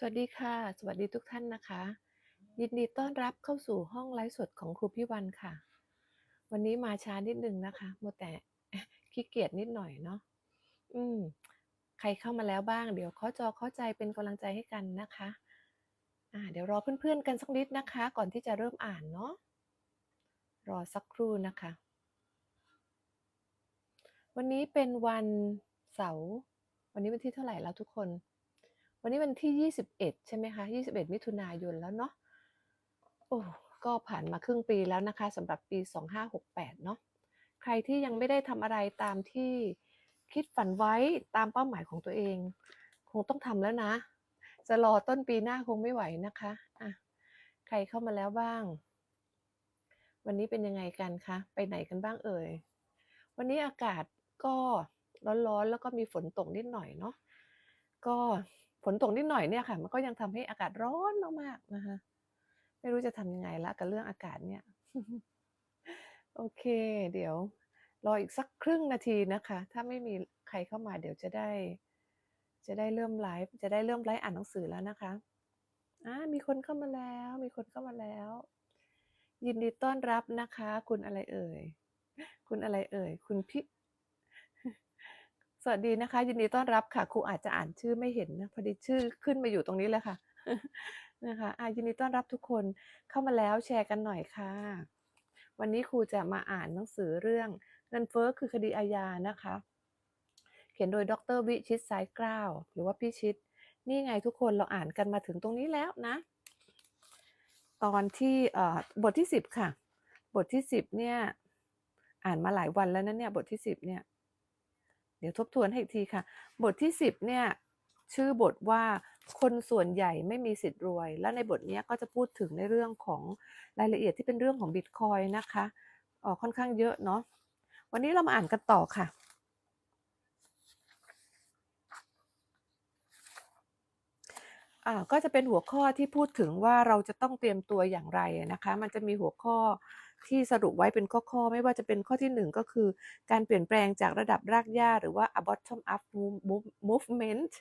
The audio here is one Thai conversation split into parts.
สวัสดีค่ะ สวัสดีทุกท่านนะคะ ยินดีต้อนรับเข้าสู่ห้องไลฟ์สดของครูพี่วันค่ะ วันนี้มาช้านิดนึงนะคะโมแต่ขี้เกียจนิดหน่อยเนาะอืม ใครเข้ามาแล้วบ้าง เดี๋ยวเคาะจอเคาะใจเป็นกำลังใจให้กันนะคะ อ่า เดี๋ยวรอเพื่อนๆกันสักนิดนะคะ ก่อนที่จะเริ่มอ่านเนาะรอสักครู่นะคะ วันนี้เป็นวันเสาร์วันนี้วันที่เท่าไหร่แล้วทุกคน วันนี้วันที่ 21 ใช่ไหมคะ 21 มิถุนายนแล้วเนาะ โอ้ ก็ผ่านมาครึ่งปีแล้วนะคะสำหรับปี 2568 เนาะ ใครที่ยังไม่ได้ทำอะไรตามที่คิดฝันไว้ตามเป้าหมายของตัวเอง คงต้องทำแล้วนะ จะรอต้นปีหน้าคงไม่ไหวนะคะอะใครเข้ามาแล้วบ้าง วันนี้เป็นยังไงกันคะ ไปไหนกันบ้างเอ่ย วันนี้อากาศก็ร้อนๆ แล้วก็มีฝนตกนิดหน่อยเนาะ ก็ นตกนิดหน่อยเนี่ยค่ะ มันก็ยังทำให้อากาศร้อนมากๆนะคะไม่รู้จะทำยังไงละกับเรื่องอากาศเนี่ย โอเค เดี๋ยว รออีกสักครึ่งนาทีนะคะ ถ้าไม่มีใครเข้ามาเดี๋ยวจะได้ จะได้เริ่มไลฟ์จะได้เริ่มไลฟ์อ่านหนังสือแล้วนะคะอ่ามีคนเข้ามาแล้ว มีคนเข้ามาแล้ว ยินดีต้อนรับนะคะ คุณอะไรเอ่ย คุณอะไรเอ่ย คุณพิ สวัสดีนะคะ ยินดีต้อนรับค่ะครูอาจจะอ่านชื่อไม่เห็นนะพอดีชื่อขึ้นมาอยู่ตรงนี้เลยค่ะนะคะอะยินดีต้อนรับทุกคนเข้ามาแล้วแชร์กันหน่อยค่ะ วันนี้ครูจะมาอ่านหนังสือเรื่องเงินเฟ้อคือคดีอาญานะคะ เขียนโดยดรวิชิตสายกล้าวหรือว่าพี่ชิต นี่ไงทุกคนเราอ่านกันมาถึงตรงนี้แล้วนะ ตอนที่เออบทที่สิบค่ะ บทที่สิบเนี่ยอ่านมาหลายวันแล้วนะเนี่ยบทที่สิบเนี่ย เดี๋ยวทบทวนให้อีกทีค่ะ บทที่สิบเนี่ยชื่อบทว่าคนส่วนใหญ่ไม่มีสิทธิ์รวย และในบทนี้ก็จะพูดถึงในเรื่องของรายละเอียดที่เป็นเรื่องของบิตคอยนะคะออค่อนข้างเยอะเนาะวันนี้เรามาอ่านกันต่อค่ะอ่าก็จะเป็นหัวข้อที่พูดถึงว่าเราจะต้องเตรียมตัวอย่างไรนะคะ มันจะมีหัวข้อ ที่สรุปไว้เป็นข้อๆ ไม่ว่าจะเป็นข้อที่หนึ่งก็คือ การเปลี่ยนแปลงจากระดับรากหญ้าหรือว่า a bottom up movement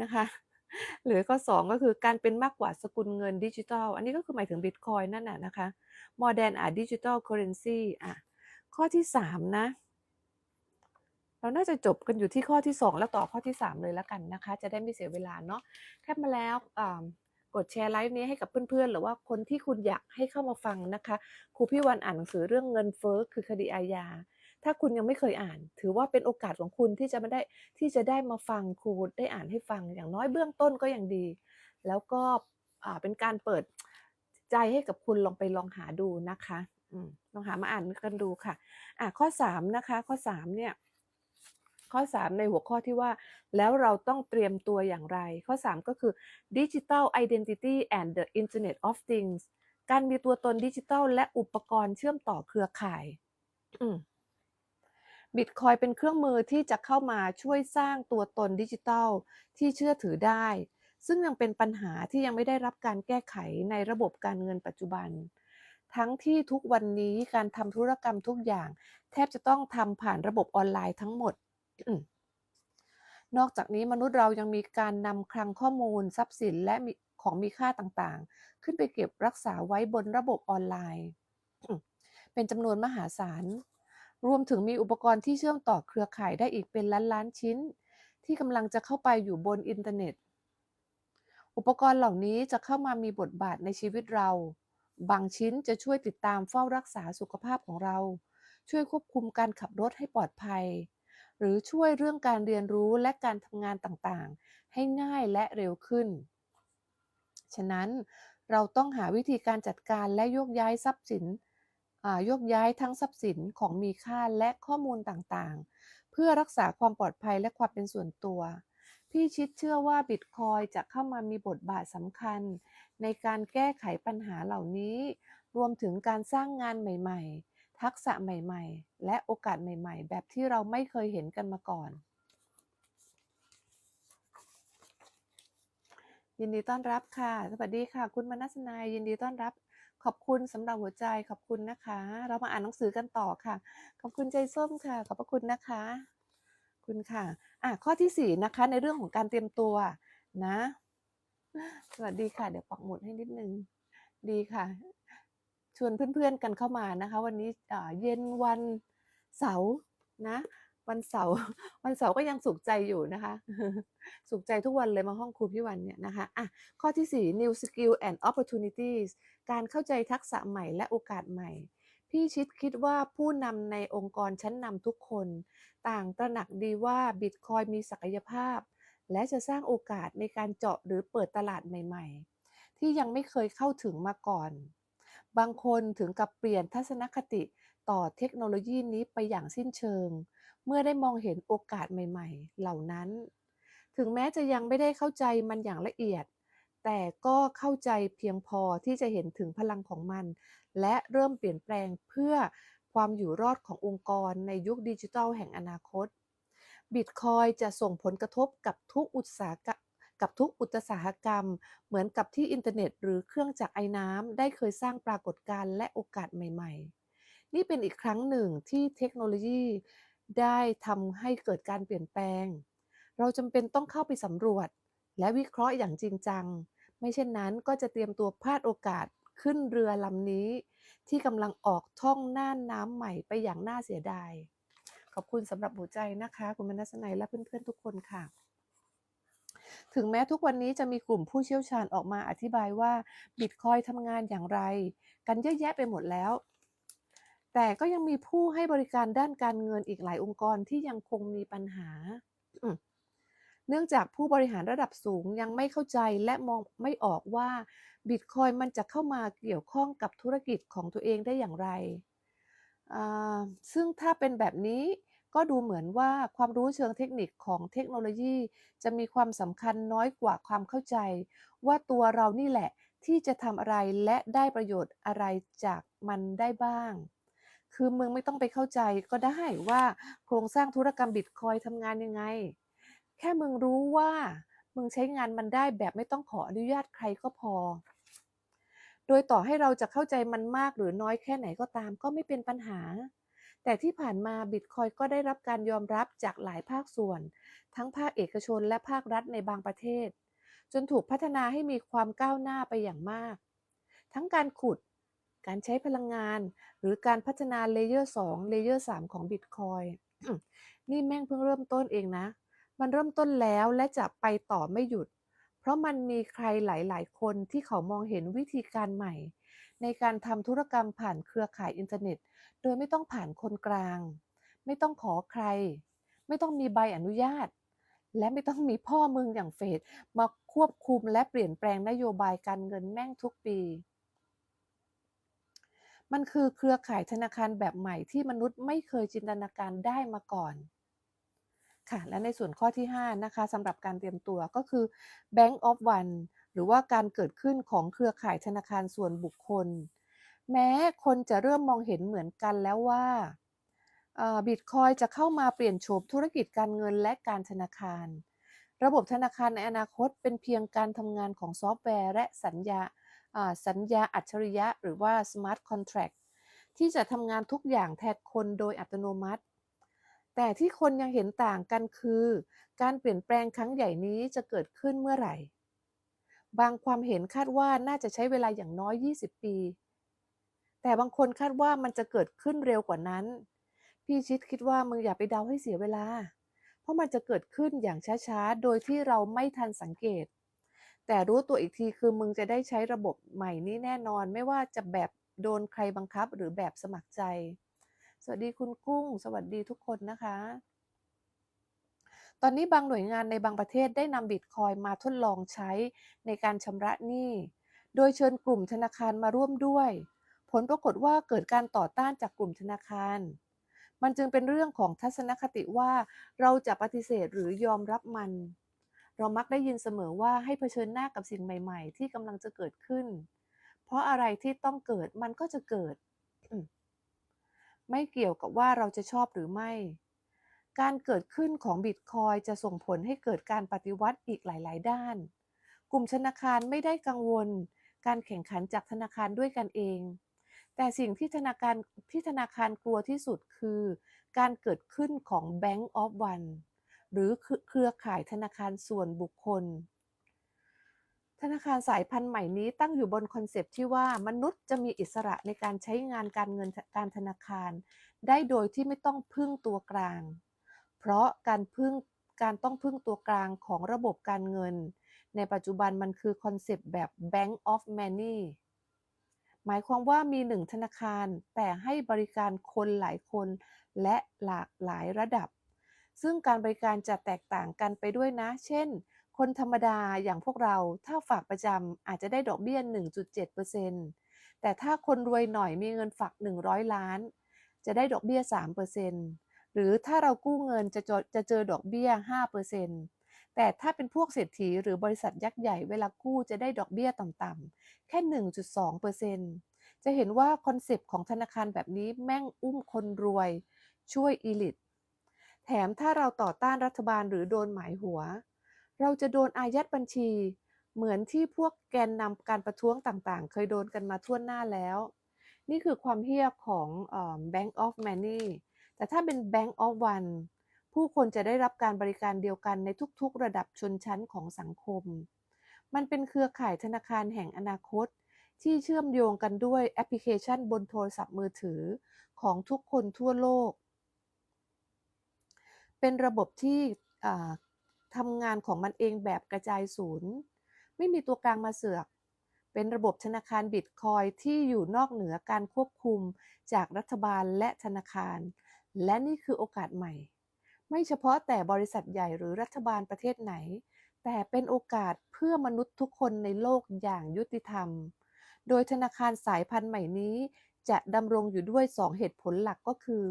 นะคะหรือข้อสองก็คือการเป็นมากกว่าสกุลเงินดิจิทัล อันนี้ก็คือหมายถึงบิตคอยนั่นน่ะนะคะ more than a digital currency อะข้อที่สามนะ เราน่าจะจบกันอยู่ที่ข้อที่ 2 แล้วต่อข้อที่ 3 เลยแล้วกันนะคะ จะได้ไม่เสียเวลาเนาะแคปมาแล้วอ่า กดแชร์ไลฟ์นี้ให้กับเพื่อนๆ หรือว่าคนที่คุณอยากให้เข้ามาฟังนะคะครูพี่วันอ่านหนังสือเรื่องเงินเฟ้อคือคดีอาญาถ้าคุณยังไม่เคยอ่าน ถือว่าเป็นโอกาสของคุณที่จะมาได้ที่จะได้มาฟังครูได้อ่านให้ฟังอย่างน้อยเบื้องต้นก็ยังดี แล้วก็เป็นการเปิดใจให้กับคุณลองไปลองหาดูนะคะอลองหามาอ่านกันดูค่ะอะข้อ3นะคะข้อ3เนี่ย ข้อ 3 ในหัวข้อที่ว่า แล้วเราต้องเตรียมตัวอย่างไร ข้อ 3 ก็คือ Digital Identity and the Internet of Things การมีตัวตนดิจิทัลและอุปกรณ์เชื่อมต่อเครือข่ายบิตคอยเป็นเครื่องมือที่จะเข้ามาช่วยสร้างตัวตนดิจิทัลที่เชื่อถือได้ ซึ่งยังเป็นปัญหาที่ยังไม่ได้รับการแก้ไขในระบบการเงินปัจจุบัน ทั้งที่ทุกวันนี้การทำธุรกรรมทุกอย่าง แทบจะต้องทำผ่านระบบออนไลน์ทั้งหมด นอกจากนี้มนุษย์เรายังมีการนำคลังข้อมูลทรัพย์สินและของมีค่าต่างๆ ขึ้นไปเก็บรักษาไว้บนระบบออนไลน์ เป็นจำนวนมหาศาล รวมถึงมีอุปกรณ์ที่เชื่อมต่อเครือข่ายได้อีกเป็นล้านล้านชิ้น ที่กำลังจะเข้าไปอยู่บนอินเทอร์เน็ต อุปกรณ์เหล่านี้จะเข้ามามีบทบาทในชีวิตเรา บางชิ้นจะช่วยติดตามเฝ้ารักษาสุขภาพของเรา ช่วยควบคุมการขับรถให้ปลอดภัย หรือช่วยเรื่องการเรียนรู้และการทำงานต่างๆ ให้ง่ายและเร็วขึ้น ฉะนั้นเราต้องหาวิธีการจัดการและโยกย้ายทรัพย์สินโยกย้ายทั้งทรัพย์สินของมีค่าและข้อมูลต่างๆ เพื่อรักษาความปลอดภัยและความเป็นส่วนตัว พี่ชิดเชื่อว่าบิตคอยจะเข้ามามีบทบาทสำคัญ ในการแก้ไขปัญหาเหล่านี้ รวมถึงการสร้างงานใหม่ ๆ ทักษะใหม่ๆ และโอกาสใหม่ ๆ แบบที่เราไม่เคยเห็นกันมาก่อน ยินดีต้อนรับค่ะ สวัสดีค่ะ คุณมนัสนายยินดีต้อนรับขอบคุณสำหรับหัวใจขอบคุณนะคะ เรามาอ่านหนังสือกันต่อค่ะ ขอบคุณใจส้มค่ะ ขอบพระคุณนะคะ คุณค่ะอะข้อที่สี่นะคะ ในเรื่องของการเตรียมตัวนะ สวัสดีค่ะ เดี๋ยวปักหมุดให้นิดนึง ดีค่ะ ชวนเพื่อนๆกันเข้ามานะคะ วันนี้เย็นวันเสาร์นะ วันเสาร์วันเสาร์ก็ยังสุขใจอยู่นะคะ สุขใจทุกวันเลยมาห้องครูพี่วันเนี่ยนะคะอะข้อที่ 4 new skill and opportunities การเข้าใจทักษะใหม่และโอกาสใหม่พี่ชิดคิดว่าผู้นำในองค์กรชั้นนำทุกคน ต่างตระหนักดีว่าบิตคอยมีศักยภาพ และจะสร้างโอกาสในการเจาะหรือเปิดตลาดใหม่ ๆ ที่ยังไม่เคยเข้าถึงมาก่อน บางคนถึงกับเปลี่ยนทัศนคติต่อเทคโนโลยีนี้ไปอย่างสิ้นเชิง เมื่อได้มองเห็นโอกาสใหม่ ๆ เหล่านั้น ถึงแม้จะยังไม่ได้เข้าใจมันอย่างละเอียด แต่ก็เข้าใจเพียงพอที่จะเห็นถึงพลังของมัน และเริ่มเปลี่ยนแปลงเพื่อความอยู่รอดขององค์กรในยุคดิจิทัลแห่งอนาคตบิตคอยจะส่งผลกระทบกับทุกอุตสาห กับทุกอุตสาหกรรม เหมือนกับที่อินเทอร์เน็ต หรือเครื่องจักรไอ้น้ำได้เคยสร้างปรากฏการณ์และโอกาสใหม่ ๆ นี่เป็นอีกครั้งหนึ่งที่เทคโนโลยีได้ทำให้เกิดการเปลี่ยนแปลง เราจำเป็นต้องเข้าไปสำรวจ และวิเคราะห์อย่างจริงจัง ไม่เช่นนั้นก็จะเตรียมตัวพลาดโอกาสขึ้นเรือลำนี้ ที่กำลังออกท่องน่านน้ำใหม่ไปอย่างน่าเสียดาย ขอบคุณสำหรับหัวใจนะคะ คุณมนัสนัยและเพื่อนๆทุกคนค่ะ ถึงแม้ทุกวันนี้จะมีกลุ่มผู้เชี่ยวชาญออกมาอธิบายว่าบิตคอยทำงานอย่างไร กันเยอะแยะไปหมดแล้ว แต่ก็ยังมีผู้ให้บริการด้านการเงินอีกหลายองค์กรที่ยังคงมีปัญหา เนื่องจากผู้บริหารระดับสูงยังไม่เข้าใจและมองไม่ออกว่าบิตคอยมันจะเข้ามาเกี่ยวข้องกับธุรกิจของตัวเองได้อย่างไร ซึ่งถ้าเป็นแบบนี้ ก็ดูเหมือนว่าความรู้เชิงเทคนิคของเทคโนโลยี จะมีความสำคัญน้อยกว่าความเข้าใจ ว่าตัวเรานี่แหละที่จะทำอะไรและได้ประโยชน์อะไรจากมันได้บ้าง คือมึงไม่ต้องไปเข้าใจก็ได้ว่าโครงสร้างธุรกรรมบิตคอยทำงานยังไง แค่มึงรู้ว่า มึงใช้งานมันได้แบบไม่ต้องขออนุญาตใครก็พอ โดยต่อให้เราจะเข้าใจมันมากหรือน้อยแค่ไหนก็ตามก็ไม่เป็นปัญหา แต่ที่ผ่านมาบิตคอยก็ได้รับการยอมรับจากหลายภาคส่วน ทั้งภาคเอกชนและภาครัฐในบางประเทศ จนถูกพัฒนาให้มีความก้าวหน้าไปอย่างมาก ทั้งการขุด การใช้พลังงาน หรือการพัฒนาเลเยอร์2เลเยอร์3ของบิตคอยนี่แม่งเพิ่งเริ่มต้นเองนะ มันเริ่มต้นแล้วและจะไปต่อไม่หยุด ราะมันมีใครหลาย ๆ คนที่เขามองเห็นวิธีการใหม่ ในการทำธุรกรรมผ่านเครือข่ายอินเทอร์เน็ต โดยไม่ต้องผ่านคนกลาง ไม่ต้องขอใคร ไม่ต้องมีใบอนุญาต และไม่ต้องมีพ่อมึงอย่างเฟดมาควบคุมและเปลี่ยนแปลงนโยบายการเงินแม่งทุกปี มันคือเครือข่ายธนาคารแบบใหม่ที่มนุษย์ไม่เคยจินตนาการได้มาก่อน ค่ะและในส่วนข้อที่ 5 นะคะสำหรับการเตรียมตัวก็คือ Bank of One หรือว่าการเกิดขึ้นของเครือข่ายธนาคารส่วนบุคคล แม้คนจะเริ่มมองเห็นเหมือนกันแล้วว่าบิตคอยจะเข้ามาเปลี่ยนโฉมธุรกิจการเงินและการธนาคาร ระบบธนาคารในอนาคตเป็นเพียงการทำงานของซอฟต์แวร์ และสัญญาสัญญาอัจฉริยะ หรือว่า Smart Contract ที่จะทำงานทุกอย่างแทนคนโดยอัตโนมัติ แต่ที่คนยังเห็นต่างกันคือ การเปลี่ยนแปลงครั้งใหญ่นี้จะเกิดขึ้นเมื่อไหร่ บางความเห็นคาดว่าน่าจะใช้เวลาอย่างน้อย 20 ปี แต่บางคนคาดว่ามันจะเกิดขึ้นเร็วกว่านั้น พี่ชิดคิดว่ามึงอย่าไปเดาให้เสียเวลา เพราะมันจะเกิดขึ้นอย่างช้าๆ โดยที่เราไม่ทันสังเกต แต่รู้ตัวอีกทีคือมึงจะได้ใช้ระบบใหม่นี้แน่นอน ไม่ว่าจะแบบโดนใครบังคับหรือแบบสมัครใจ สวัสดีคุณกุ้ง สวัสดีทุกคนนะคะ ตอนนี้บางหน่วยงานในบางประเทศได้นำบิตคอยมาทดลองใช้ในการชำระหนี้ โดยเชิญกลุ่มธนาคารมาร่วมด้วย ผลปรากฏว่าเกิดการต่อต้านจากกลุ่มธนาคาร มันจึงเป็นเรื่องของทัศนคติว่าเราจะปฏิเสธหรือยอมรับมัน เรามักได้ยินเสมอว่าให้เผชิญหน้ากับสิ่งใหม่ ๆ ที่กำลังจะเกิดขึ้น เพราะอะไรที่ต้องเกิดมันก็จะเกิด ไม่เกี่ยวกับว่าเราจะชอบหรือไม่ การเกิดขึ้นของบิตคอยจะส่งผลให้เกิดการปฏิวัติอีกหลาย ๆ ด้าน กลุ่มธนาคารไม่ได้กังวล การแข่งขันจากธนาคารด้วยกันเอง แต่สิ่งที่ธนาคารที่ธนาคารกลัวที่สุดคือ การเกิดขึ้นของ Bank of One หรือเครือข่ายธนาคารส่วนบุคคล ธนาคารสายพันธุ์ใหม่นี้ตั้งอยู่บนคอนเซปต์ที่ว่ามนุษย์จะมีอิสระในการใช้งานการเงินการธนาคาร ได้โดยที่ไม่ต้องพึ่งตัวกลาง เพราะการพึ่งการต้องพึ่งตัวกลางของระบบการเงิน ในปัจจุบันมันคือคอนเซปต์แบบ Bank of Money หมายความว่ามีหนึ่งธนาคารแต่ให้บริการคนหลายคน และหลากหลายระดับ ซึ่งการบริการจะแตกต่างกันไปด้วยนะ เช่น คนธรรมดาอย่างพวกเราถ้าฝากประจำอาจจะได้ดอกเบี้ย 1.7%แต่ถ้าคนรวยหน่อยมีเงินฝาก 100 ล้าน จะได้ดอกเบี้ย 3%หรือถ้าเรากู้เงินจะจะเจอดอกเบี้ย 5%แต่ถ้าเป็นพวกเศรษฐีหรือบริษัทยักษ์ใหญ่เวลากู้จะได้ดอกเบี้ยต่ำๆแค่ 1.2%จะเห็นว่าคอนเซปต์ของธนาคารแบบนี้แม่งอุ้มคนรวย ช่วยอีลิตแถมถ้าเราต่อต้านรัฐบาลหรือโดนหมายหัว เราจะโดนอายัดบัญชี เหมือนที่พวกแกนนำการประท้วงต่างๆ เคยโดนกันมาทั่วหน้าแล้ว นี่คือความเฮี้ยของ Bank of Money แต่ถ้าเป็น Bank of One ผู้คนจะได้รับการบริการเดียวกันในทุกๆ ระดับชนชั้นของสังคม มันเป็นเครือข่ายธนาคารแห่งอนาคต ที่เชื่อมโยงกันด้วยแอปพลิเคชันบนโทรศัพท์มือถือของทุกคนทั่วโลก เป็นระบบที่ ทำงานของมันเองแบบกระจายศูนย์ ไม่มีตัวกลางมาเสือก เป็นระบบธนาคารบิตคอยที่อยู่นอกเหนือการควบคุมจากรัฐบาลและธนาคาร และนี่คือโอกาสใหม่ ไม่เฉพาะแต่บริษัทใหญ่หรือรัฐบาลประเทศไหน แต่เป็นโอกาสเพื่อมนุษย์ทุกคนในโลกอย่างยุติธรรม โดยธนาคารสายพันธุ์ใหม่นี้ จะดำรงอยู่ด้วย 2 เหตุผลหลักก็คือ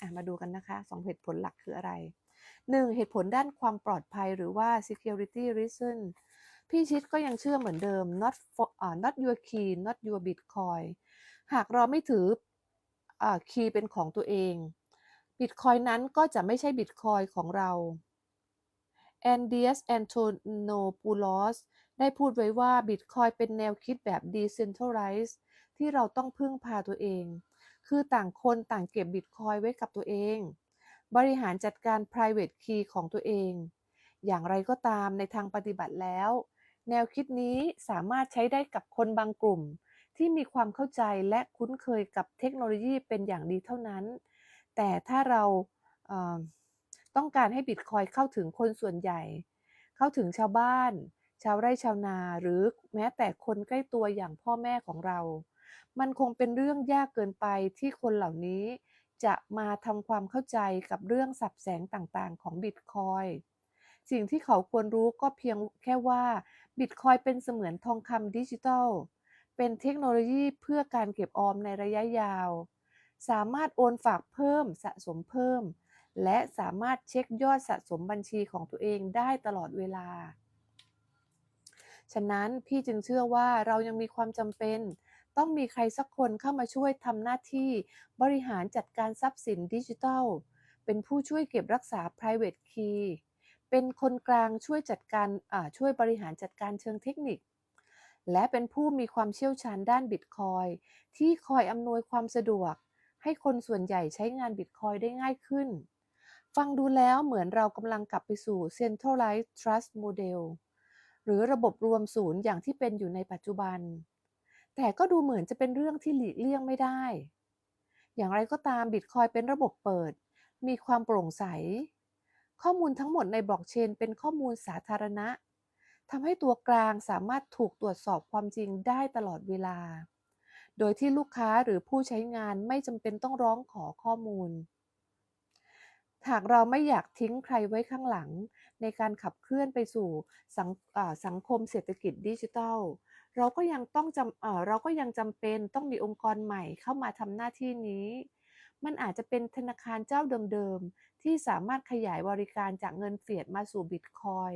อมาดูกันนะคะ 2 เหตุผลหลักคืออะไร 1. เหตุผลด้านความปลอดภัยหรือว่า security reason พี่ชิดก็ยังเชื่อเหมือนเดิม not for, uh, not your key not your bitcoin หากเราไม่ถือคีย์เป็นของตัวเอง Bitcoin นั้นก็จะไม่ใช่ Bitcoin ของเรา Andias Antonopoulos ได้พูดไว้ว่า Bitcoin เป็นแนวคิดแบบ decentralized ที่เราต้องพึ่งพาตัวเอง คือต่างคนต่างเก็บ Bitcoin ไว้กับตัวเอง บริหารจัดการ private key ของตัวเอง อย่างไรก็ตามในทางปฏิบัติแล้ว แนวคิดนี้สามารถใช้ได้กับคนบางกลุ่ม ที่มีความเข้าใจและคุ้นเคยกับเทคโนโลยีเป็นอย่างดีเท่านั้น แต่ถ้าเราต้องการให้บิตคอยเข้าถึงคนส่วนใหญ่ เข้าถึงชาวบ้าน ชาวไร่ชาวนา หรือแม้แต่คนใกล้ตัวอย่างพ่อแม่ของเรา มันคงเป็นเรื่องยากเกินไปที่คนเหล่านี้ จะมาทำความเข้าใจกับเรื่องสับแสงต่างๆ ของบิตคอยสิ่งที่เขาควรรู้ก็เพียงแค่ว่าบิตคอยเป็นเสมือนทองคำดิจิทัล เป็นเทคโนโลยีเพื่อการเก็บออมในระยะยาว สามารถโอนฝากเพิ่มสะสมเพิ่ม และสามารถเช็คยอดสะสมบัญชีของตัวเองได้ตลอดเวลา ฉะนั้นพี่จึงเชื่อว่าเรายังมีความจำเป็น ต้องมีใครสักคนเข้ามาช่วยทำหน้าที่บริหารจัดการทรัพย์สินดิจิทัล เป็นผู้ช่วยเก็บรักษา private key เป็นคนกลางช่วยจัดการช่วยบริหารจัดการเชิงเทคนิค และเป็นผู้มีความเชี่ยวชาญด้านบิตคอยที่คอยอำนวยความสะดวก ให้คนส่วนใหญ่ใช้งานบิตคอยได้ง่ายขึ้น ฟังดูแล้วเหมือนเรากำลังกลับไปสู่ Centralized Trust Model หรือระบบรวมศูนย์อย่างที่เป็นอยู่ในปัจจุบัน แต่ก็ดูเหมือนจะเป็นเรื่องที่หลีกเลี่ยงไม่ได้ อย่างไรก็ตามบิตคอยเป็นระบบเปิด มีความโปร่งใส ข้อมูลทั้งหมดในบล็อกเชนเป็นข้อมูลสาธารณะทำให้ตัวกลางสามารถถูกตรวจสอบความจริงได้ตลอดเวลา โดยที่ลูกค้าหรือผู้ใช้งานไม่จำเป็นต้องร้องขอข้อมูล หากเราไม่อยากทิ้งใครไว้ข้างหลัง ในการขับเคลื่อนไปสู่สังสงคมเศรษฐกิจดิจิทัล เราก็ยังต้องจำเราก็ยังจำเป็นต้องมีองค์กรใหม่เข้ามาทำหน้าที่นี้ มันอาจจะเป็นธนาคารเจ้าเดิมๆ ที่สามารถขยายบริการจากเงินเฟียดมาสู่บิตคอย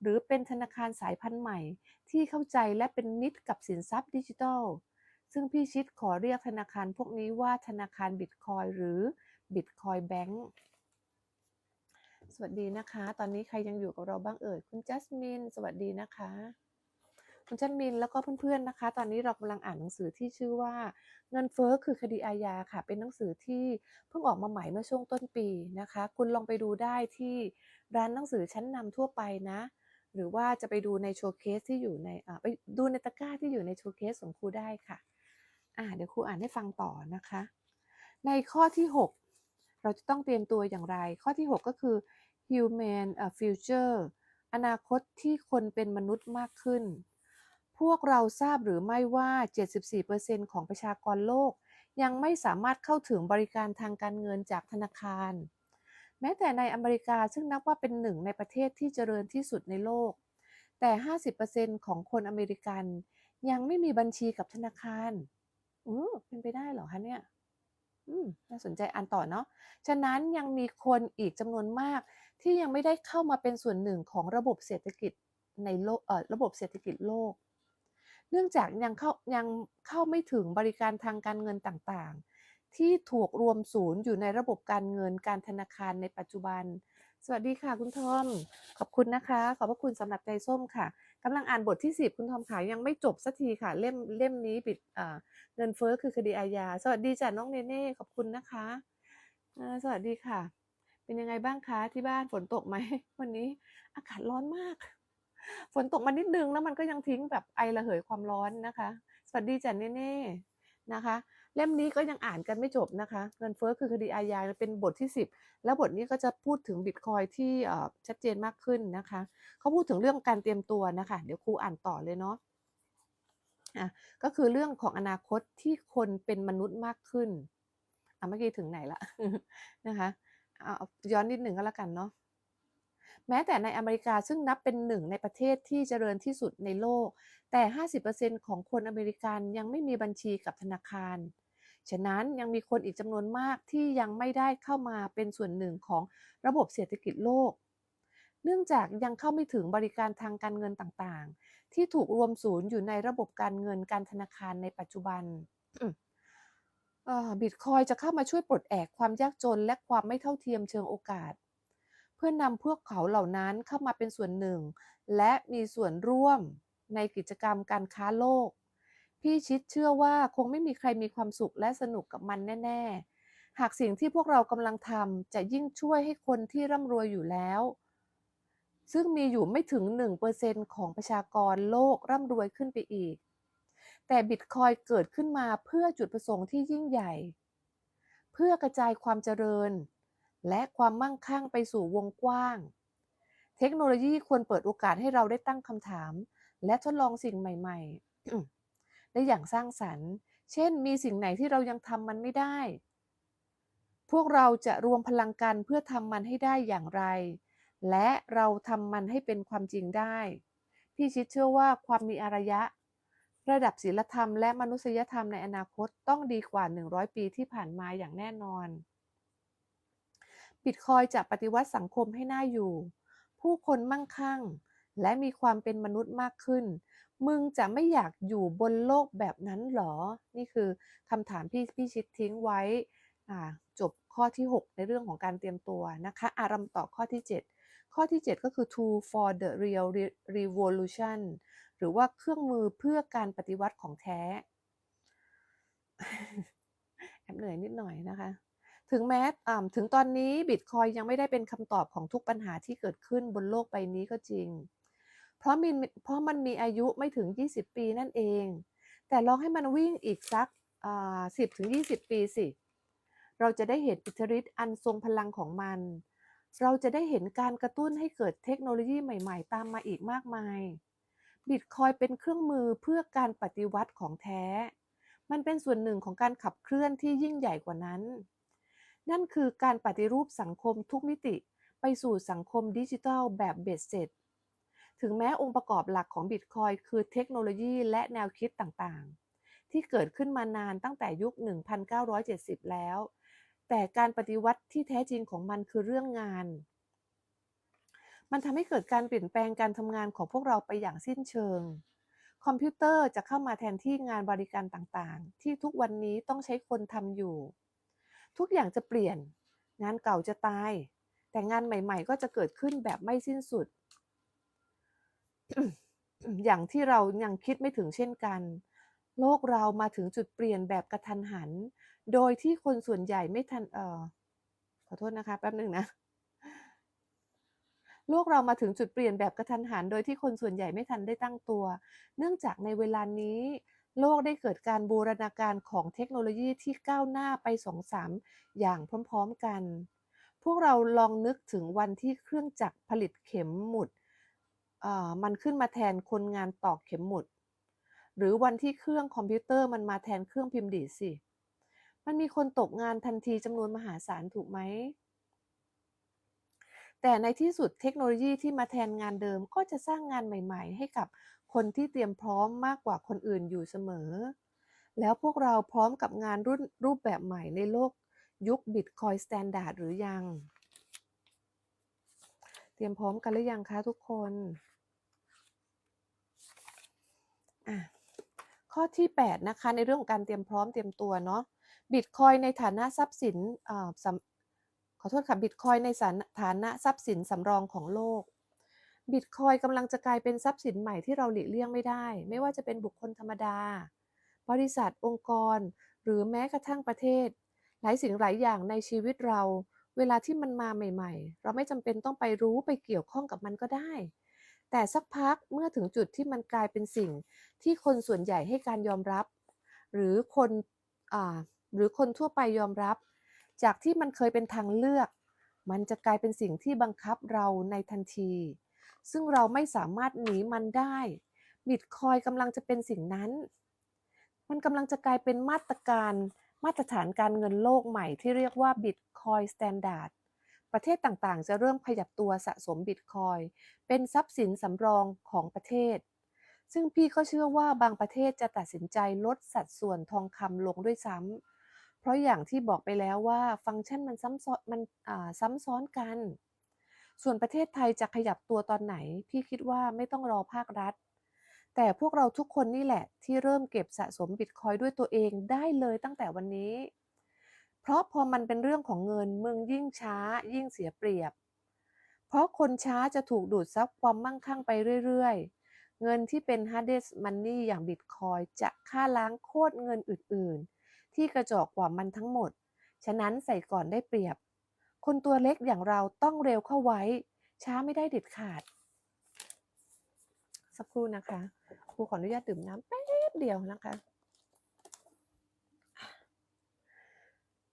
หรือเป็นธนาคารสายพันธุ์ใหม่ ที่เข้าใจและเป็นมิตรกับสินทรัพย์ดิจิทัล ซึ่งพี่ชิดขอเรียกธนาคารพวกนี้ว่าธนาคารบิตคอยหรือบิตคอยแบงก์สวัสดีนะคะ ตอนนี้ใครยังอยู่กับเราบ้างเอ่ย คุณจัสมิน สวัสดีนะคะ คุณจัสมินแล้วก็เพื่อนๆนะคะ ตอนนี้เรากำลังอ่านหนังสือที่ชื่อว่าเงินเฟ้อคือคดีอาญาค่ะ เป็นหนังสือที่เพิ่งออกมาใหม่เมื่อช่วงต้นปีนะคะ คุณลองไปดูได้ที่ร้านหนังสือชั้นนำทั่วไปนะ หรือว่าจะไปดูในโชว์เคสที่อยู่ในไปดูในตะกร้าที่อยู่ในโชว์เคสของครูได้ค่ะอ่าเดี๋ยวครูอ่านให้ฟังต่อนะคะ ในข้อที่ 6 เราจะต้องเตรียมตัวอย่างไร ข้อที่ 6 ก็คือ human future อนาคตที่คนเป็นมนุษย์มากขึ้น พวกเราทราบหรือไม่ว่า 74%ของประชากรโลก ยังไม่สามารถเข้าถึงบริการทางการเงินจากธนาคาร แม้แต่ในอเมริกาซึ่งนับว่าเป็นหนึ่งในประเทศที่เจริญที่สุดในโลก แต่ 50%ของคนอเมริกัน ยังไม่มีบัญชีกับธนาคารเออเป็นไปได้เหรอคะเนี่ย อืมน่าสนใจอ่านต่อเนาะ ฉะนั้นยังมีคนอีกจำนวนมากที่ยังไม่ได้เข้ามาเป็นส่วนหนึ่งของระบบเศรษฐกิจในโลกเอ่อระบบเศรษฐกิจโลก เนื่องจากยังเข้ายังเข้าไม่ถึงบริการทางการเงินต่างๆ ที่ถูกรวมศูนย์อยู่ในระบบการเงินการธนาคารในปัจจุบัน สวัสดีค่ะคุณทอม ขอบคุณนะคะ ขอบพระคุณสำหรับใจส้มค่ะกำลังอ่านบทที่ 10 คุณทอมขายยังไม่จบสักทีค่ะ เล่มเล่มนี้ปิดเงินเฟ้อคือคดีอาญา สวัสดีจ้ะน้องเนเน่ขอบคุณนะคะ สวัสดีค่ะ เป็นยังไงบ้างคะที่บ้านฝนตกไหมวันนี้อากาศร้อนมาก ฝนตกมานิดนึงแล้วมันก็ยังทิ้งแบบไอระเหยความร้อนนะคะ สวัสดีจ้ะเนเน่นะคะ เล่มนี้ก็ยังอ่านกันไม่จบนะคะ เงินเฟ้อคือคดีอาญาเป็นบทที่ 10 แล้วบทนี้ก็จะพูดถึงบิตคอยที่ชัดเจนมากขึ้นนะคะเขาพูดถึงเรื่องการเตรียมตัวนะคะ เดี๋ยวครูอ่านต่อเลยเนาะอะก็คือเรื่องของอนาคตที่คนเป็นมนุษย์มากขึ้นอะเมื่อกี้ถึงไหนละนะคะเอาย้อนนิดหนึ่งก็แล้วกันเนาะ แม้แต่ในอเมริกาซึ่งนับเป็นหนึ่งในประเทศที่เจริญที่สุดในโลก แต่ 50%ของคนอเมริกันยังไม่มีบัญชีกับธนาคาร ฉะนั้นยังมีคนอีกจำนวนมากที่ยังไม่ได้เข้ามาเป็นส่วนหนึ่งของระบบเศรษฐกิจโลก เนื่องจากยังเข้าไม่ถึงบริการทางการเงินต่างๆ ที่ถูกรวมศูนย์อยู่ในระบบการเงินการธนาคารในปัจจุบันบิตคอยจะเข้ามาช่วยปลดแอกความยากจนและความไม่เท่าเทียมเชิงโอกาส เพื่อนำพวกเขาเหล่านั้นเข้ามาเป็นส่วนหนึ่ง และมีส่วนร่วมในกิจกรรมการค้าโลก พี่ชิดเชื่อว่าคงไม่มีใครมีความสุขและสนุกกับมันแน่ ๆ หากสิ่งที่พวกเรากำลังทำจะยิ่งช่วยให้คนที่ร่ำรวยอยู่แล้ว ซึ่งมีอยู่ไม่ถึง 1%ของประชากรโลกร่ำรวยขึ้นไปอีก แต่บิตคอยเกิดขึ้นมาเพื่อจุดประสงค์ที่ยิ่งใหญ่ เพื่อกระจายความเจริญ และความมั่งคั่งไปสู่วงกว้าง เทคโนโลยีควรเปิดโอกาสให้เราได้ตั้งคำถาม และทดลองสิ่งใหม่ๆ ได้อย่างสร้างสรรค์ เช่น มีสิ่งไหนที่เรายังทำมันไม่ได้ พวกเราจะรวมพลังกันเพื่อทำมันให้ได้อย่างไร และเราทำมันให้เป็นความจริงได้ พี่ชิดเชื่อว่าความมีอารยะ ระดับศีลธรรมและมนุษยธรรมในอนาคตต้องดีกว่า 100 ปีที่ผ่านมาอย่างแน่นอน บิตคอยจะปฏิวัติสังคมให้น่าอยู่ ผู้คนมั่งคั่ง และมีความเป็นมนุษย์มากขึ้น มึงจะไม่อยากอยู่บนโลกแบบนั้นหรอ นี่คือคำถามพี่พี่ชิดทิ้งไว้จบข้อที่ 6 ในเรื่องของการเตรียมตัวนะคะอารมต่อข้อที่ 7 ข้อที่ 7 ก็คือ tool for the real revolution หรือว่าเครื่องมือเพื่อการปฏิวัติของแท้ แอบเหนื่อยนิดหน่อยนะคะ ถึงแม้ถึงตอนนี้บิตคอยยังไม่ได้เป็นคำตอบของทุกปัญหาที่เกิดขึ้นบนโลกใบนี้ก็จริง เพราะมีเพราะมันมีอายุไม่ถึง 20 ปีนั่นเอง แต่ลองให้มันวิ่งอีกสักสิบถึง 20 ปีสิ เราจะได้เห็นอิทธิฤทธิ์อันทรงพลังของมัน เราจะได้เห็นการกระตุ้นให้เกิดเทคโนโลยีใหม่ๆ ตามมาอีกมากมาย บิตคอยเป็นเครื่องมือเพื่อการปฏิวัติของแท้ มันเป็นส่วนหนึ่งของการขับเคลื่อนที่ยิ่งใหญ่กว่านั้น นั่นคือการปฏิรูปสังคมทุกมิติ ไปสู่สังคมดิจิทัลแบบเบ็ดเสร็จ ถึงแม้องค์ประกอบหลักของบิตคอยคือเทคโนโลยีและแนวคิดต่างๆ ที่เกิดขึ้นมานานตั้งแต่ยุค 1970 แล้ว แต่การปฏิวัติที่แท้จริงของมันคือเรื่องงาน มันทำให้เกิดการเปลี่ยนแปลงการทำงานของพวกเราไปอย่างสิ้นเชิงคอมพิวเตอร์จะเข้ามาแทนที่งานบริการต่างๆ ที่ทุกวันนี้ต้องใช้คนทำอยู่ ทุกอย่างจะเปลี่ยน งานเก่าจะตาย แต่งานใหม่ ๆ ก็จะเกิดขึ้นแบบไม่สิ้นสุด อย่างที่เรายังคิดไม่ถึงเช่นกัน โลกเรามาถึงจุดเปลี่ยนแบบกระทันหัน โดยที่คนส่วนใหญ่ไม่ทันเออขอโทษนะคะแป๊บหนึ่งนะโลกเรามาถึงจุดเปลี่ยนแบบกระทันหัน โดยที่คนส่วนใหญ่ไม่ทันได้ตั้งตัว เนื่องจากในเวลานี้ โลกได้เกิดการบูรณาการของเทคโนโลยีที่ก้าวหน้าไปสองสามอย่างพร้อมๆกัน พวกเราลองนึกถึงวันที่เครื่องจักรผลิตเข็มหมุดมันขึ้นมาแทนคนงานตอกเข็มหมุด หรือวันที่เครื่องคอมพิวเตอร์มันมาแทนเครื่องพิมพ์ดีดสิ มันมีคนตกงานทันทีจำนวนมหาศาลถูกไหม แต่ในที่สุดเทคโนโลยีที่มาแทนงานเดิมก็จะสร้างงานใหม่ ๆ ให้กับ คนที่เตรียมพร้อมมากกว่าคนอื่นอยู่เสมอ แล้วพวกเราพร้อมกับงานรุ่นรูปแบบใหม่ในโลกยุคบิตคอยสแตนดาร์ดหรือยัง เตรียมพร้อมกันหรือยังคะทุกคนอะข้อที่ 8 นะคะ ในเรื่องของการเตรียมพร้อมเตรียมตัวเนาะบิตคอยในฐานะทรัพย์สินขอโทษค่ะบิตคอยในฐานะทรัพย์สินสำรองของโลก บิตคอยกำลังจะกลายเป็นทรัพย์สินใหม่ที่เราหลีกเลี่ยงไม่ได้ ไม่ว่าจะเป็นบุคคลธรรมดา บริษัทองค์กร หรือแม้กระทั่งประเทศ หลายสิ่งหลายอย่างในชีวิตเรา เวลาที่มันมาใหม่ ๆ เราไม่จำเป็นต้องไปรู้ไปเกี่ยวข้องกับมันก็ได้ แต่สักพักเมื่อถึงจุดที่มันกลายเป็นสิ่งที่คนส่วนใหญ่ให้การยอมรับ หรือคนอหรือคนทั่วไปยอมรับ จากที่มันเคยเป็นทางเลือก มันจะกลายเป็นสิ่งที่บังคับเราในทันที ซึ่งเราไม่สามารถหนีมันได้บิตคอยกำลังจะเป็นสิ่งนั้น มันกำลังจะกลายเป็นมาตรการมาตรฐานการเงินโลกใหม่ที่เรียกว่า Bitcoin Standard ประเทศต่างๆ จะเริ่มขยับตัวสะสมบิตคอยเป็นทรัพย์สินสำรองของประเทศ ซึ่งพี่ก็เชื่อว่าบางประเทศจะตัดสินใจลดสัดส่วนทองคำลงด้วยซ้ำเพราะอย่างที่บอกไปแล้วว่าฟังก์ชันมันซ้ำซ้อนมันซ้ำซ้อนกัน ส่วนประเทศไทยจะขยับตัวตอนไหน พี่คิดว่าไม่ต้องรอภาครัฐ แต่พวกเราทุกคนนี่แหละ ที่เริ่มเก็บสะสมบิตคอยด้วยตัวเองได้เลยตั้งแต่วันนี้ เพราะพอมันเป็นเรื่องของเงินมึงยิ่งช้ายิ่งเสียเปรียบ เพราะคนช้าจะถูกดูดซับความมั่งคั่งไปเรื่อยๆ เงินที่เป็น hardest money อย่างบิตคอยจะฆ่าล้างโคตรเงินอื่นๆ ที่กระจอกกว่ามันทั้งหมด ฉะนั้นใส่ก่อนได้เปรียบ คนตัวเล็กอย่างเราต้องเร็วเข้าไว้ ช้าไม่ได้เด็ดขาด สักครู่นะคะครูขออนุญาตดื่มน้ำแป๊บเดียวนะคะ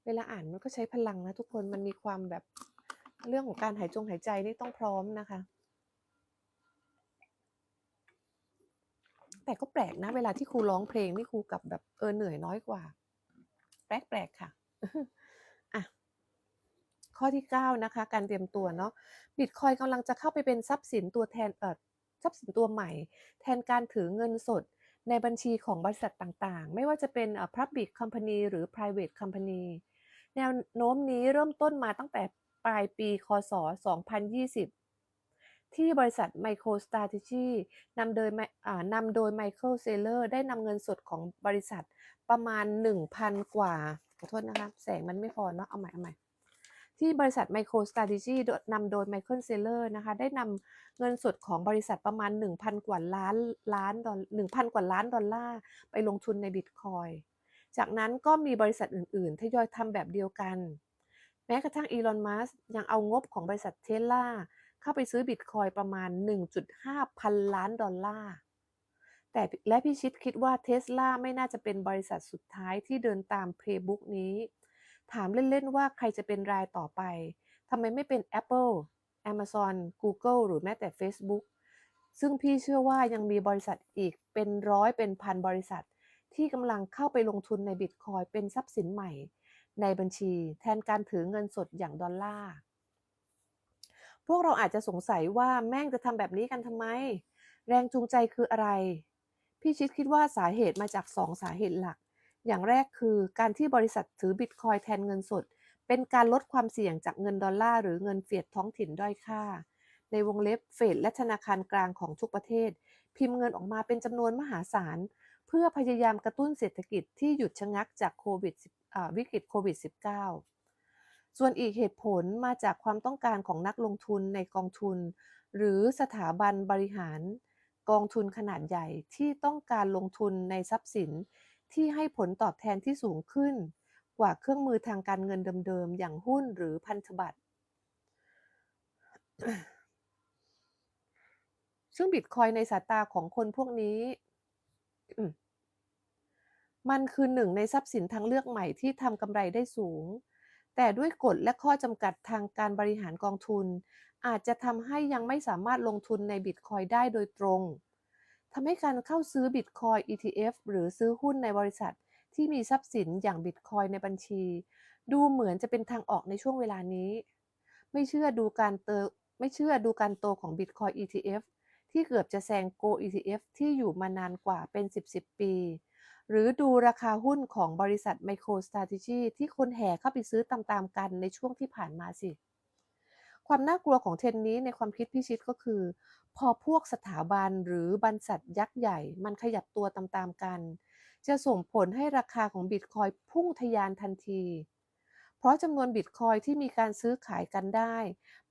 เวลาอ่านมันก็ใช้พลังนะทุกคนมันมีความแบบเรื่องของการหายจงหายใจนี่ต้องพร้อมนะคะ แต่ก็แปลกนะ เวลาที่ครูร้องเพลงนี่ครูกับแบบเออเหนื่อยน้อยกว่า แปลกๆค่ะ ข้อที่ 9 นะคะ การเตรียมตัวเนาะบิตคอยกำลังจะเข้าไปเป็นทรัพย์สินตัวแทนเออทรัพย์สินตัวใหม่ แทนการถือเงินสดในบัญชีของบริษัทต่างๆ ไม่ว่าจะเป็น Public Company หรือ Private Company แนวโน้มนี้เริ่มต้นมาตั้งแต่ปลายปี คศ 2020 ที่บริษัท MicroStrategy นำโดยนำโดย Michael Saylor ได้นำเงินสดของบริษัทประมาณ 1,000 กว่า ขอโทษนะคะ แสงมันไม่พอเนาะ เอาใหม่เอาใหม่ ที่บริษัท MicroStrategy นำโดย Michael Saylor นะคะ ได้นำเงินสดของบริษัทประมาณ 1,000 กว่าล้านล้านดอล1,000กว่าล้านดอลลาร์ไปลงทุนในบิตคอยจากนั้นก็มีบริษัทอื่นๆ ทยอยทำแบบเดียวกัน แม้กระทั่งอีลอน มัสยังเอางบของบริษัทเทสลาเข้าไปซื้อบิตคอยประมาณ 1.5 พันล้านดอลลาร์ แต่และพี่ชิดคิดว่าเทสลาไม่น่าจะเป็นบริษัทสุดท้ายที่เดินตามเพลย์บุ๊กนี้ ถามเล่น ๆ ว่าใครจะเป็นรายต่อไปทำไมไม่เป็น Apple Amazon Google หรือแม้แต่ Facebook ซึ่งพี่เชื่อว่ายังมีบริษัทอีกเป็นร้อยเป็นพันบริษัท ที่กำลังเข้าไปลงทุนในบิตคอยเป็นทรัพย์สินใหม่ ในบัญชีแทนการถือเงินสดอย่างดอลลาร์ พวกเราอาจจะสงสัยว่าแม่งจะทำแบบนี้กันทำไม แรงจูงใจคืออะไร พี่ชิดคิดว่าสาเหตุมาจากสองสาเหตุหลัก อย่างแรกคือการที่บริษัทถือบิตคอยแทนเงินสด เป็นการลดความเสี่ยงจากเงินดอลลาร์หรือเงินเฟียดท้องถิ่นด้อยค่า ในวงเล็บเฟดและธนาคารกลางของทุกประเทศ พิมพ์เงินออกมาเป็นจำนวนมหาศาล เพื่อพยายามกระตุ้นเศรษฐกิจที่หยุดชะงักจากโควิดวิกฤตโควิด -19 ส่วนอีกเหตุผลมาจากความต้องการของนักลงทุนในกองทุน หรือสถาบันบริหาร กองทุนขนาดใหญ่ที่ต้องการลงทุนในทรัพย์สิน ที่ให้ผลตอบแทนที่สูงขึ้น กว่าเครื่องมือทางการเงินเดิมๆ อย่างหุ้นหรือพันธบัตร ซึ่งบิตคอยในสายตาของคนพวกนี้ มันคือหนึ่งในทรัพย์สินทางเลือกใหม่ที่ทำกำไรได้สูง แต่ด้วยกฎและข้อจำกัดทางการบริหารกองทุน อาจจะทำให้ยังไม่สามารถลงทุนในบิตคอยได้โดยตรง ทำให้การเข้าซื้อบิตคอย ETF หรือซื้อหุ้นในบริษัท ที่มีทรัพย์สินอย่างบิตคอยในบัญชี ดูเหมือนจะเป็นทางออกในช่วงเวลานี้ ไม่เชื่อดูการเติไม่เชื่อดูการโตของ Bitcoin ETF ที่เกือบจะแซง Go ETF ที่อยู่มานานกว่าเป็น 10 10 ปี หรือดูราคาหุ้นของบริษัท MicroStrategy ที่คนแห่เข้าไปซื้อตามๆกันในช่วงที่ผ่านมาสิ ความน่ากลัวของเทรนนี้ในความคิดพี่ชิดก็คือ พอพวกสถาบันหรือบรรษัทยักษ์ใหญ่ มันขยับตัวตามๆกัน จะส่งผลให้ราคาของบิตคอยพุ่งทะยานทันที เพราะจำนวนบิตคอยที่มีการซื้อขายกันได้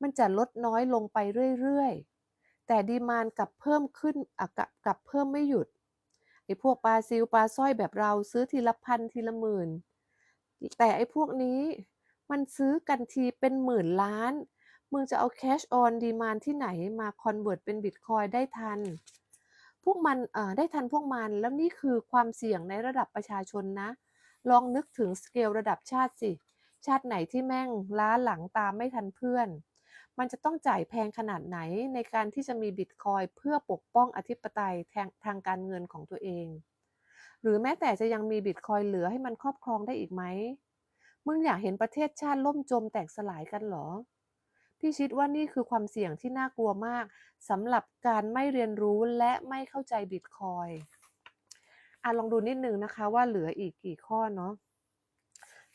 มันจะลดน้อยลงไปเรื่อยๆ แต่ดีมานกลับเพิ่มขึ้นกลับกับเพิ่มไม่หยุดไอ้พวกปลาซิลปลาสร้อยแบบเราซื้อทีละพันทีละหมื่น แต่ไอ้พวกนี้มันซื้อกันทีเป็นหมื่นล้าน มึงจะเอา cash on demand ที่ไหนมา convert เป็นบิตคอยได้ทัน พวกมันเอ่อได้ทันพวกมันแล้วนี่คือความเสี่ยงในระดับประชาชนนะ ลองนึกถึงสเกลระดับชาติสิ ชาติไหนที่แม่งล้าหลังตามไม่ทันเพื่อน มันจะต้องจ่ายแพงขนาดไหนในการที่จะมีบิตคอยเพื่อปกป้องอธิปไตยทางการเงินของตัวเองหรือแม้แต่จะยังมีบิตคอยเหลือให้มันครอบครองได้อีกไหม มึงอยากเห็นประเทศชาติล่มจมแตกสลายกันหรอ พี่ชิดว่านี่คือความเสี่ยงที่น่ากลัวมากสำหรับการไม่เรียนรู้และไม่เข้าใจบิตคอยอะลองดูนิดนึงนะคะว่าเหลืออีกกี่ข้อเนาะ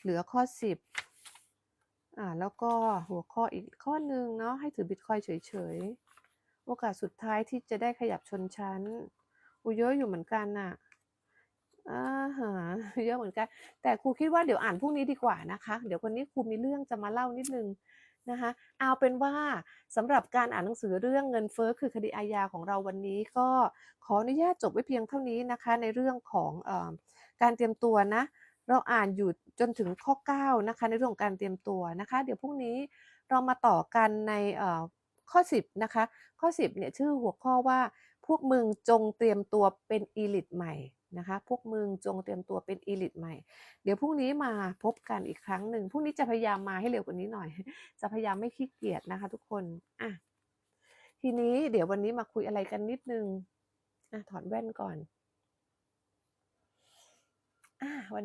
เหลือข้อ 10อ่าแล้วก็หัวข้ออีกข้อหนึ่งเนาะให้ถือบิตคอยเฉยๆ โอกาสสุดท้ายที่จะได้ขยับชนชั้นอูเยอะอยู่เหมือนกันน่ะอ่าฮะเยอะเหมือนกัน แต่ครูคิดว่าเดี๋ยวอ่านพรุ่งนี้ดีกว่านะคะ เดี๋ยววันนี้ครูมีเรื่องจะมาเล่านิดนึง นะคะเอาเป็นว่าสำหรับการอ่านหนังสือเรื่องเงินเฟ้อคือคดีอาญาของเราวันนี้ก็ขออนุญาตจบไว้เพียงเท่านี้นะคะในเรื่องของอการเตรียมตัวนะเราอ่านอยู่จนถึงข้อ9นะคะในเรื่องของการเตรียมตัวนะคะ เดี๋ยวพรุ่งนี้เรามาต่อกันในข้อ 10นะคะข้อ 10เนี่ยชื่อหัวข้อว่าพวกมึงจงเตรียมตัวเป็นอีลิทใหม่ นะคะ พวกมึงจงเตรียมตัวเป็นอีลิทใหม่ เดี๋ยวพรุ่งนี้มาพบกันอีกครั้งหนึ่งพรุ่งนี้จะพยายามมาให้เร็วกว่านี้หน่อย จะพยายามไม่ขี้เกียจนะคะ ทุกคนอะทีนี้เดี๋ยววันนี้มาคุยอะไรกันนิดนึงอะถอดแว่นก่อนอะวัน